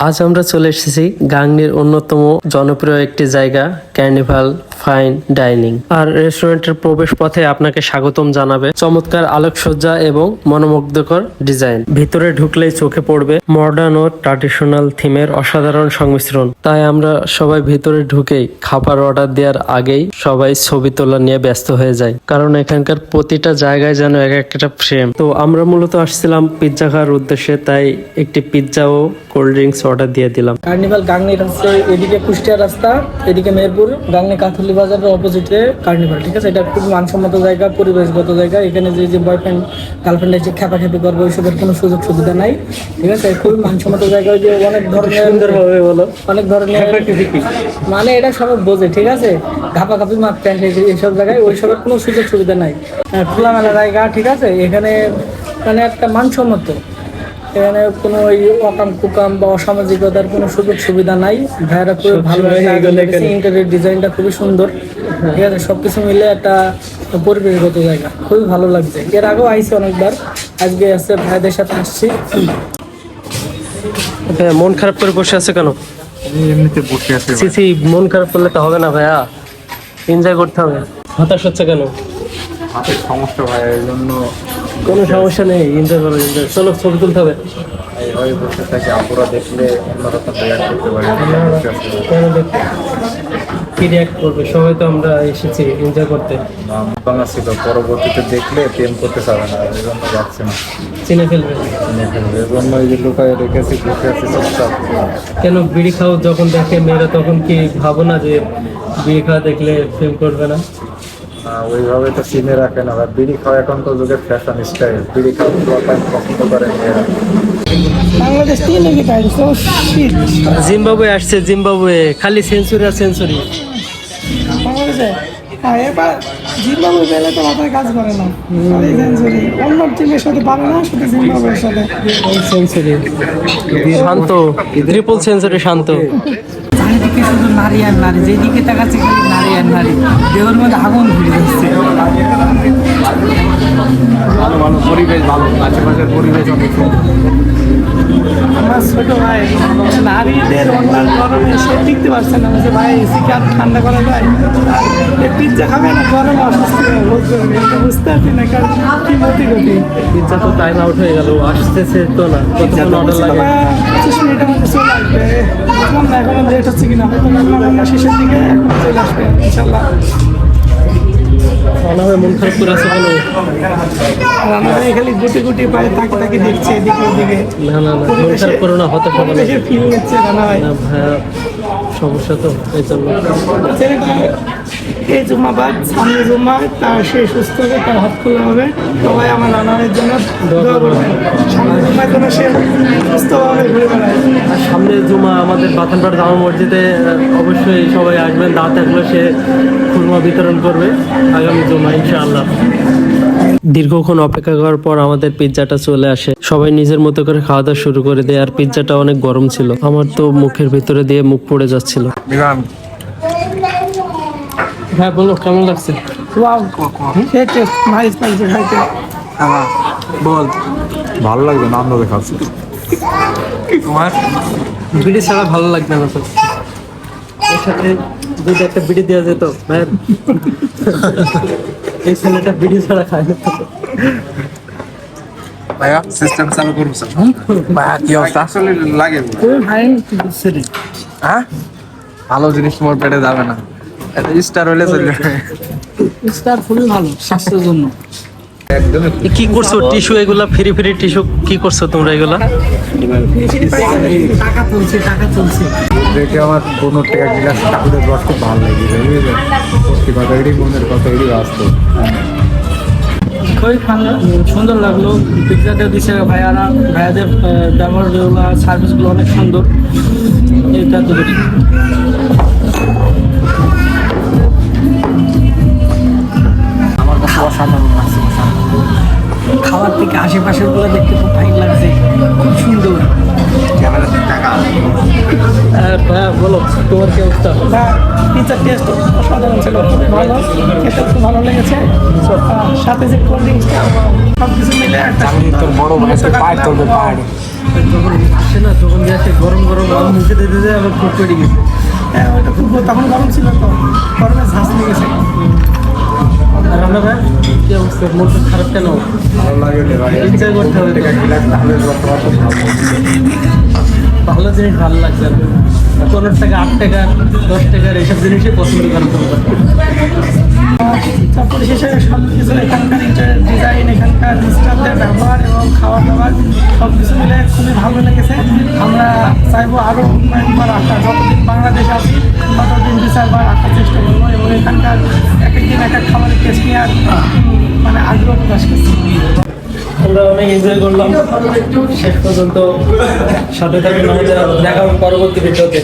আজ আমরা চলে এসেছি গাংনির অন্যতম জনপ্রিয় একটি জায়গা ক্যার্নিভাল ফাইন ডাইনিং। আর রেস্টুরেন্টের প্রবেশ পথে আপনাকে স্বাগতম জানাবে চমৎকার আলোকসজ্জা এবং মনোমুগ্ধকর ডিজাইন। ভিতরে ঢুকলেই চোখে পড়বে মডার্ন ও ট্র্যাডিশনাল থিমের অসাধারণ সংমিশ্রণ। তাই আমরা সবাই ভিতরে ঢুকেই খাবার অর্ডার দেওয়ার আগেই সবাই ছবি তোলা নিয়ে ব্যস্ত হয়ে যায় কারণ এখানকার প্রতিটা জায়গায় যেন এক একটা ফ্রেম তো আমরা মূলত আসছিলাম পিৎজা খাওয়ার উদ্দেশ্যে তাই একটি পিৎজা ও কোল্ড ড্রিঙ্কস অর্ডার দিয়ে দিলাম। কার্নিভাল গাংনির হচ্ছে এদিকে কুষ্টিয়া রাস্তা এদিকে মেহেরপুর গাংনি কাথলি বাজারের অপোজিটে কার্নিভাল ঠিক আছে? এটা খুব মানসম্মত জায়গা পরিবেশগত জায়গা। এখানে যে যে বয়ফ্রেন্ড গার্লফ্রেন্ড এসে খেপাখেপি করবে ওইসবের কোনো সুযোগ সুবিধা নাই ঠিক আছে? খুবই মানসম্মত জায়গা ওই যে অনেক ধরনের সুন্দরভাবে বলো। অনেক ধরনের মানে এটা সবাই বোঝে ঠিক আছে? ঘাপাঘাপি মারতেন এইসব জায়গায় ওইসবের কোনো সুযোগ সুবিধা নাই। আহ, খোলামেলা জায়গা ঠিক আছে? এখানে মানে একটা মানসম্মত। এখানে কোনো ওই অকাম কুকাম বা অসামাজিকতার কোনো সুযোগ সুবিধা নাই। ভাইয়ারা খুবই ভালো ইন্টারিয়র ডিজাইনটা খুবই সুন্দর। ঠিক আছে সবকিছু মিলে একটা পরিবেশগত জায়গা খুবই ভালো লাগছে। এর আগেও আইসি অনেকবার আজকে আছে ভাইদের সাথে আসছি। হ্যাঁ মন খারাপ করে বসে আছে কেন? এমনিতে বসে আছি সি সি মন খারাপ করলে তো হবে না ভাইয়া। এনজয় করতে হবে। হতাশ হচ্ছে কেন? হাতের সমস্যা ভাই এই জন্য কোনো সমস্যা নেই করো চলো, ছবি তুলতে হবে। পারি কেন তো আমরা এসেছি করতে দেখলে প্রেম করতে। না চিনে ফেলবে। ফেলবে। লুকায় কেন, বিড়ি খাও যখন দেখে মেয়েরা, তখন কি ভাবো না যে বিড়ি খাওয়া দেখলে ফিল করবে না? ওইভাবে তো চিনে রাখে না। আর বিড়ি খাওয়া এখন তো যুগের ফ্যাশন স্টাইল বিড়ি খাওয়া পছন্দ করে মেয়েরা। বাংলাদেশ তিন জিম্বাবুয়ে আসছে জিম্বাবুয়ে। খালি সেঞ্চুরি আর সেঞ্চুরি। বাংলাদেশে? হ্যাঁ এবার জিম্বাবুয়ে পেলে তো মাথায় কাজ করে না। খালি সেঞ্চুরি। অন্য টিমের সাথে পারে না শুধু জিম্বাবুয়ের সাথে। Century. Shanto. Triple century Shanto. চারিদিকে শুধু নারী আর নারী যেদিকে তাকাচ্ছে খালি নারী আর নারী। দেহের মধ্যে আগুন ভালো পরিবেশ ভালো আশেপাশের পরিবেশ অনেক আমার ছোট ভাই নারীদের অন্যান্য গরমে সে টিকতে পারছে না বলছে ভাই এসি কি আর ঠান্ডা করা যায় পিজ্জা খাবে না? গরমে অসুস্থ বুঝতে পারছি না কারণ কি মতি গতি পিৎজা তো টাইম আউট হয়ে গেল আসতেছে তো না কতক্ষণ অর্ডার লাগে? পঁচিশ মিনিটের মধ্যে চলে আসবে। এখন লেট হচ্ছে কিনা? হয়তো রান্না বান্না শেষের দিকে এখন চলে আসবে ইনশাল্লাহ। মনে হয় মন খারাপ করে আছে বলো। রান্না খালি গুটি গুটি পায়ে তাকে তাকে দেখছে এদিকে ওদিকে। না না না মন খারাপ করো না হতাশ হবে না। ফিল হচ্ছে রান্না না ভাইয়া সমস্যা তো এই জন্য। এই জুম্মা বাদ সামনে জুম্মা তার সে সুস্থ হবে তার হাত খোলা হবে। সবাই আমার জন্য সামনে জন্য সে সুস্থভাবে ঘুরে বেড়ায়। আর সামনে জুমা আমাদের বাথানপাড় জামা মসজিদে অবশ্যই সবাই আসবেন। দাওয়াত থাকলে সে খুরমা বিতরণ করবে আগামী জুমা ইনশাআল্লাহ। দীর্ঘক্ষণ অপেক্ষা করার পর আমাদের পিৎজাটা চলে আসে। সবাই নিজের মতো করে খাওয়া দাওয়া শুরু করে দেয় আর পিৎজাটা অনেক গরম ছিল। আমার তো মুখের ভিতরে দিয়ে মুখ পড়ে যাচ্ছিল। হ্যাঁ বলো কেমন লাগছে? পাইছে খাইতে বল। ভালো লাগবে নাম ধরে খাচ্ছি। তোমার বিড়ি ছাড়া ভালো লাগবে না তো? এর সাথে যদি একটা বিড়ি দেওয়া যেত ভাই। এই ছেলেটা বিড়ি ছাড়া খায় না ভাইয়া সিস্টেম চালু করব ভাইয়া কি অবস্থা? আসলে লাগে। সিটি হ্যাঁ? ভালো জিনিস তোমার পেটে যাবে না। স্টার হলে চলবে স্টার খুবই ভালো স্বাস্থ্যের জন্য। কি করছ? টিস্যু এগুলা ফ্রি ফ্রি টিস্যু কি করছ তোমরা এগুলা? টাকা তুলছে টাকা তুলছে। দেখে আমার কোনো টাকা গিলাস ঠাকুরের রস খুব ভালো লাগে সত্যি কথা এটি মনের কথা এটি বাস্তব। খুবই ভালো- সুন্দর লাগল। পিৎজাটা দিছে ভাইয়ারা। ভাইয়াদের ব্যবহার যেগুলো সার্ভিসগুলো অনেক সুন্দর। এটা তো খাবার থেকে আশেপাশেরগুলো দেখতে খুব ফাইন লাগছে খুব সুন্দর। হ্যাঁ, হ্যাঁ বলো তোমার কি অবস্থা? বা পিৎজার টেস্ট অসাধারণ ছিল। খুবই ভালো খেতে খুব ভালো লেগেছে। সাথে যে কোল্ড ড্রিঙ্কসটা সব কিছু মিলে তোর বড় ভাই পায়ের পাহাড়ে যখন আসে না তখন যে গরম গরম মুখে দিতে আবার খুব গেছে। হ্যাঁ খুব তখন গরম ছিল তো। গরমে ঝাঁস লেগেছে আর আমরা ভাই কি অবস্থা? মনটা খারাপ কেন? ভালো লাগে ভাই। করতে হবে। ভালো জিনিস ভালো লাগছে। পনেরো টাকা আট টাকা দশ টাকার এইসব জিনিসই পছন্দ করেন তোমরা সব পরিশেষে সব কিছু এখানকার ডিজাইন এখানকার স্টাফদের ব্যবহার খাওয়া দাওয়ার সব কিছু মিলে খুবই ভালো লেগেছে। আমরা চাইব আরও কয়েকবার আসা যতদিন বাংলাদেশে আছি, ততদিন দু চারবার আসার চেষ্টা করব এবং এখানকার এক একদিন এক এক খাবারের টেস্ট নিয়ে মানে আগ্রহ প্রকাশ করছি। আমরা অনেক এনজয় করলাম। শেষ পর্যন্ত সাথে আমাদের, দেখা হবে পরবর্তী ভিডিওতে।